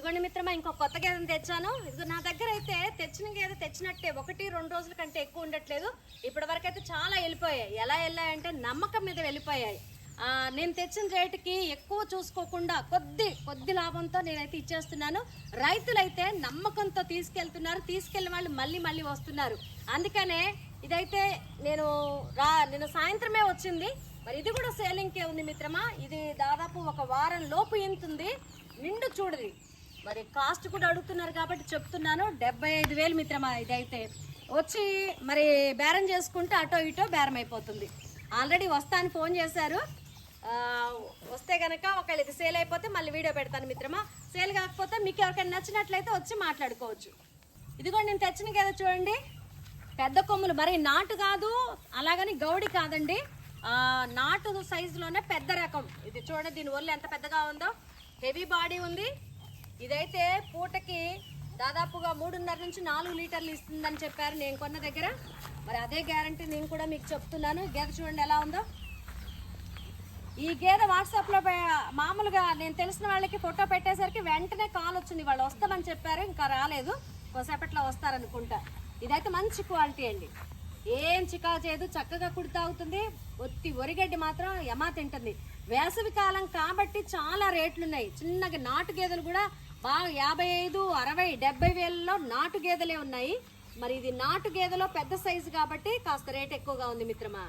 ఇదిగోండి మిత్రమా ఇంకో కొత్త గేదెని తెచ్చాను. ఇదిగో నా దగ్గర అయితే తెచ్చిన గేదె తెచ్చినట్టే ఒకటి రెండు రోజుల కంటే ఎక్కువ ఉండట్లేదు. ఇప్పటి వరకు అయితే చాలా వెళ్ళిపోయాయి. ఎలా వెళ్ళాయంటే నమ్మకం మీద వెళ్ళిపోయాయి. నేను తెచ్చిన రేటుకి ఎక్కువ చూసుకోకుండా కొద్ది కొద్ది లాభంతో నేనైతే ఇచ్చేస్తున్నాను. రైతులైతే నమ్మకంతో తీసుకెళ్తున్నారు. తీసుకెళ్ళిన వాళ్ళు మళ్ళీ మళ్ళీ వస్తున్నారు. అందుకనే ఇదైతే నేను రా నిన్న సాయంత్రమే వచ్చింది. మరి ఇది కూడా సేలింగ్కే ఉంది మిత్రమా. ఇది దాదాపు ఒక వారం లోపు ఇంతుంది. నిండు చూడది. మరి కాస్ట్ కూడా అడుగుతున్నారు కాబట్టి చెప్తున్నాను. డెబ్బై ఐదు వేలు మిత్రమా ఇదైతే. వచ్చి మరి బేరం చేసుకుంటే అటో ఇటో బేరం అయిపోతుంది. ఆల్రెడీ వస్తా అని ఫోన్ చేశారు. వస్తే కనుక ఒకవేళ ఇది సేల్ అయిపోతే మళ్ళీ వీడియో పెడతాను మిత్రమా. సేల్ కాకపోతే మీకు ఎవరికైనా నచ్చినట్లయితే వచ్చి మాట్లాడుకోవచ్చు. ఇదిగోండి నేను తెచ్చిన కదా చూడండి. పెద్ద కొమ్ములు. మరి నాటు కాదు అలాగని గౌడి కాదండి. నాటు సైజులోనే పెద్ద రకం. ఇది చూడండి దీని ఒళ్ళు ఎంత పెద్దగా ఉందో. హెవీ బాడీ ఉంది. ఇదైతే పూటకి దాదాపుగా మూడున్నర నుంచి నాలుగు లీటర్లు ఇస్తుందని చెప్పారు నేను కొన్న దగ్గర. మరి అదే గ్యారంటీ నేను కూడా మీకు చెప్తున్నాను. గేదె చూడండి ఎలా ఉందో. ఈ గేదె వాట్సాప్లో మామూలుగా నేను తెలిసిన వాళ్ళకి ఫోటో పెట్టేసరికి వెంటనే కాల్ వచ్చింది. వాళ్ళు వస్తామని చెప్పారు ఇంకా రాలేదు. కొసేపట్లో వస్తారనుకుంటా. ఇదైతే మంచి క్వాలిటీ అండి. ఏం చికా చేయదు చక్కగా కుడితా అవుతుంది ఒత్తి ఒరిగడ్డి మాత్రం యమా తింటుంది. వేసవి కాలం కాబట్టి చాలా రేట్లున్నాయి. చిన్నగా నాటు గేదెలు కూడా బాగా యాభై ఐదు అరవై డెబ్బై వేలలో నాటు గేదెలే ఉన్నాయి. మరి ఇది నాటు గేదెలో పెద్ద సైజు కాబట్టి కాస్త రేట్ ఎక్కువగా ఉంది మిత్రమా?